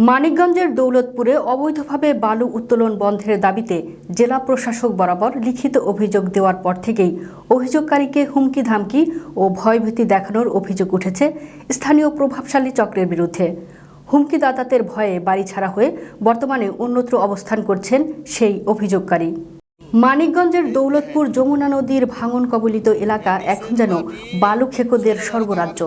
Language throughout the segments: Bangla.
মানিকগঞ্জের দৌলতপুরে অবৈধভাবে বালু উত্তোলন বন্ধের দাবিতে জেলা প্রশাসক বরাবর লিখিত অভিযোগ দেওয়ার পর থেকেই অভিযোগকারীকে হুমকি ধামকি ও ভয়ভীতি দেখানোর অভিযোগ উঠেছে স্থানীয় প্রভাবশালী চক্রের বিরুদ্ধে। হুমকিদাতাদের ভয়ে বাড়ি ছাড়া হয়ে বর্তমানে অন্যত্র অবস্থান করছেন সেই অভিযোগকারী। মানিকগঞ্জের দৌলতপুর যমুনা নদীর ভাঙন কবলিত এলাকা এখন যেন বালু খেকোদের স্বর্গরাজ্য।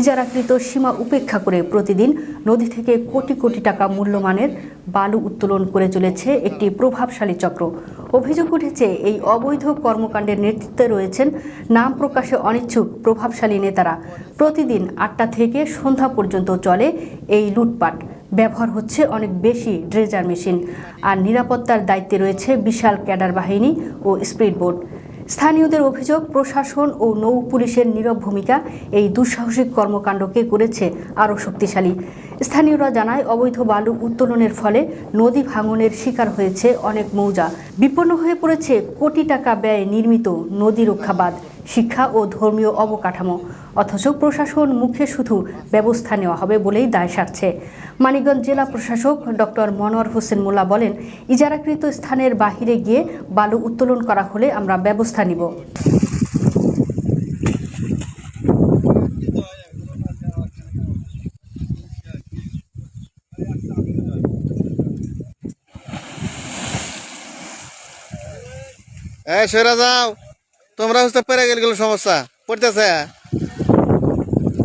ইজারাকৃত সীমা উপেক্ষা করে প্রতিদিন নদী থেকে কোটি কোটি টাকা মূল্যমানের বালু উত্তোলন করে চলেছে একটি প্রভাবশালী চক্র। অভিযোগ উঠেছে, এই অবৈধ কর্মকাণ্ডের নেতৃত্বে রয়েছেন নাম প্রকাশে অনিচ্ছুক প্রভাবশালী নেতারা। প্রতিদিন আটটা থেকে সন্ধ্যা পর্যন্ত চলে এই লুটপাট। ব্যবহার হচ্ছে অনেক বেশি ড্রেজার মেশিন। আর নিরাপত্তার দায়িত্বে রয়েছে বিশাল ক্যাডার বাহিনী ও স্পিড স্থানীয়দের অভিযোগ, প্রশাসন ও নৌ পুলিশের নীরব ভূমিকা এই দুঃসাহসিক কর্মকাণ্ডকে করেছে আরও শক্তিশালী। স্থানীয়রা জানায়, অবৈধ বালু উত্তোলনের ফলে নদী ভাঙনের শিকার হয়েছে অনেক মৌজা। বিপন্ন হয়ে পড়েছে কোটি টাকা ব্যয় নির্মিত নদী রক্ষাবাদ শিক্ষা ও ধর্মীয় অবকাঠামো। অথচ প্রশাসন মুখে শুধু ব্যবস্থা নেওয়া হবে বলেই দায় সারছে। মানিকগঞ্জ জেলা প্রশাসক ডক্টর মনোয়ার হোসেন মোল্লা বলেন, ইজারাকৃত স্থানের বাহিরে গিয়ে বালু উত্তোলন করা হলে আমরা ব্যবস্থা নিব। এই সরা যাও। তোমরা হচ্ছে পেরে গেল গেল সমস্যা, পড়তেছে।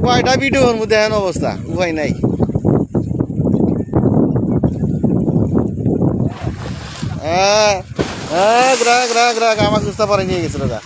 কয়টা ভিডিওর মধ্যে এমন অবস্থা? উপায় নাই। হ্যাঁ হ্যাঁ গ্রাহক গ্রাহক গ্রাহক আমার সুস্থা পরে নিয়ে গেছিল গা